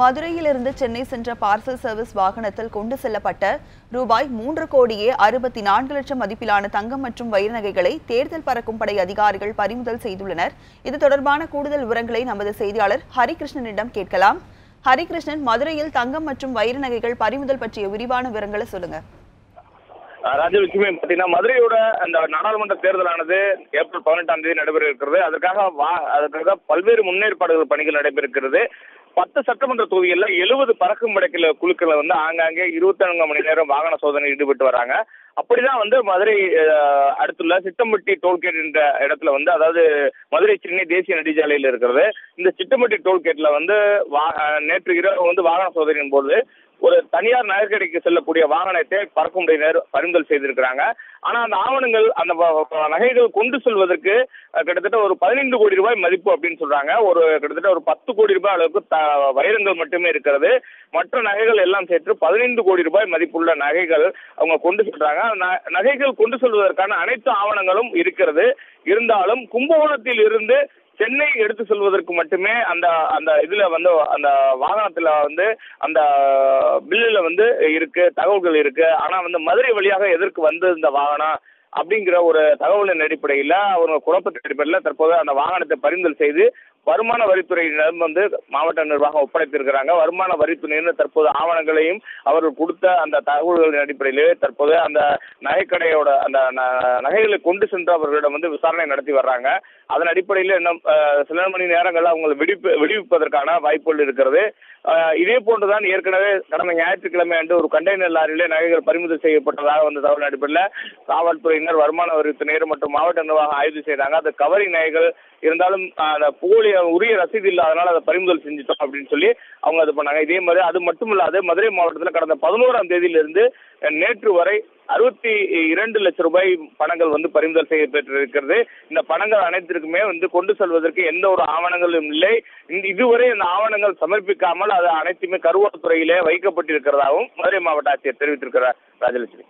மதுரையிலிருந்து சென்னை சென்ற parcel service வாகனத்தில் கொண்டு செல்லப்பட்ட ரூபாய் மூன்று கோடியே அறுபத்தி நான்கு லட்சம் மதிப்பிலான தங்கம் மற்றும் வைர நகைகளை தேர்தல் பறக்கும் படை அதிகாரிகள் பறிமுதல் செய்துள்ளனர். இது தொடர்பான கூடுதல் விவரங்களை நமது செய்தியாளர் ஹரிகிருஷ்ணனிடம் கேட்கலாம். ஹரிகிருஷ்ணன் மதுரையில் தங்கம் மற்றும் வைர நகைகள் பறிமுதல் பற்றிய விரிவான விவரங்களை சொல்லுங்கள் ராஜலட்சுமி பார்த்தீங்கன்னா மதுரையோட அந்த நாடாளுமன்ற தேர்தலானது ஏப்ரல் பதினெட்டாம் தேதி நடைபெற இருக்கிறது. அதற்காக வா அதற்காக பல்வேறு முன்னேற்பாடுகள் பணிகள் நடைபெற இருக்கிறது. பத்து சட்டமன்ற தொகுதிகளில் எழுபது பறக்கும் படைக்கல குழுக்களை வந்து ஆங்காங்கே இருபத்தி நான்கு மணி நேரம் வாகன சோதனை ஈடுபட்டு வராங்க. அப்படிதான் வந்து மதுரை அடுத்துள்ள சிட்டம்பட்டி டோல்கேட் என்ற இடத்துல வந்து அதாவது மதுரை சென்னை தேசிய நெடுஞ்சாலையில் இருக்கிறது. இந்த சிட்டம்பட்டி டோல்கேட்ல வந்து வா- நேற்று இரவு வந்து வாகன சோதனையின் போது ஒரு தனியார் நகைக்கடைக்கு செல்லக்கூடிய வாகனத்தை பறக்கும்படையினர் பறிமுதல் செய்திருக்கிறாங்க. ஆனா அந்த ஆவணங்கள் அந்த வ- நகைகள் கொண்டு செல்வதற்கு கிட்டத்தட்ட ஒரு பதினைந்து கோடி ரூபாய் மதிப்பு அப்படின்னு சொல்றாங்க. ஒரு கிட்டத்தட்ட ஒரு பத்து கோடி ரூபாய் அளவுக்கு த- வைரங்கள் மட்டுமே இருக்கிறது. மற்ற நகைகள் எல்லாம் சேர்த்து பதினைந்து கோடி ரூபாய் மதிப்புள்ள நகைகள் அவங்க கொண்டு செல்றாங்க. ந- நகைகள் கொண்டு செல்வதற்கான அனைத்து ஆவணங்களும் இருக்கிறது. இருந்தாலும் கும்பகோணத்தில் இருந்து சென்னை எடுத்து செல்வதற்கு மட்டுமே அந்த அந்த இதுல வந்து அந்த வாகனத்துல வந்து அந்த பில்லுல வந்து இருக்கு தகவல்கள் இருக்கு. ஆனா வந்து மதுரை வழியாக எதற்கு வந்து இந்த வாகனம் அப்படிங்கிற ஒரு தகவலின் அடிப்படையில் அவங்க குழப்பத்தின் அடிப்படையில் தற்போது அந்த வாகனத்தை பறிந்தல் செய்து வருமான வரித்துறையிடம் வந்து மாவட்ட நிர்வாகம் ஒப்படைத்திருக்கிறாங்க. வருமான வரித்துறையினர் தற்போது ஆவணங்களையும் அவர்கள் கொடுத்த அந்த தகவல்களின் அடிப்படையிலே தற்போது அந்த நகைக்கடையோட அந்த ந- நகைகளை கொண்டு சென்று அவர்களிடம் வந்து விசாரணை நடத்தி வர்றாங்க. அதன் அடிப்படையில் இன்னும் சில மணி நேரங்களில் அவங்களை விடுப்பு விடுவிப்பதற்கான வாய்ப்புகள் இருக்கிறது. இதே போன்றுதான் ஏற்கனவே கடந்த ஞாயிற்றுக்கிழமை அன்று ஒரு கண்டெய்னர் லாரியிலே நகைகள் பறிமுதல் செய்யப்பட்டதாக வந்த தகவல் அடிப்படையில் காவல்துறையினர் வருமான வரித்துறையினர் மற்றும் மாவட்ட நிர்வாகம் ஆய்வு செய்தாங்க. அது கவரி நகைகள் இருந்தாலும் அந்த போலி உரிய ரசீது இல்லாதனால அதை பறிமுதல் செஞ்சுட்டோம் அப்படின்னு சொல்லி அவங்க அது பண்ணாங்க. இதே மாதிரி அது மட்டும் இல்லாது மதுரை மாவட்டத்தில் கடந்த பதினோராம் தேதியிலிருந்து நேற்று வரை அறுபத்தி இரண்டு லட்சம் ரூபாய் பணங்கள் வந்து பறிமுதல் செய்யப்பட்டிருக்கிறது. இந்த பணங்கள் அனைத்திற்குமே வந்து கொண்டு செல்வதற்கு எந்த ஒரு ஆவணங்களும் இல்லை. இதுவரை இந்த ஆவணங்கள் சமர்ப்பிக்காமல் அது அனைத்துமே கருவூலத்துறையிலே வைக்கப்பட்டிருக்கிறதாகவும் மதுரை மாவட்ட ஆட்சியர் தெரிவித்திருக்கிறார். ராஜலட்சுமி.